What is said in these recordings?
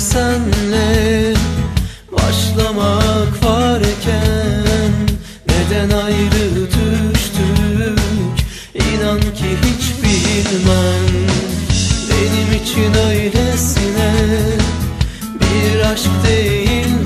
senle Başlamak varken Neden ayrı düştük? İnan ki hiç bilmem. Benim için öylesine Bir aşk değildi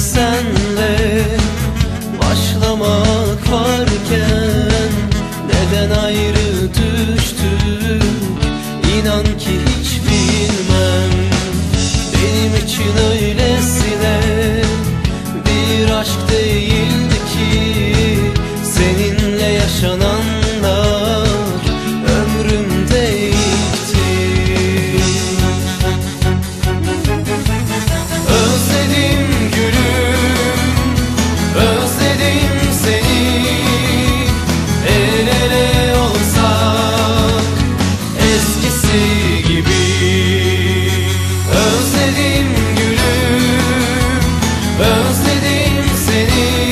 senle Başlamak varken venir.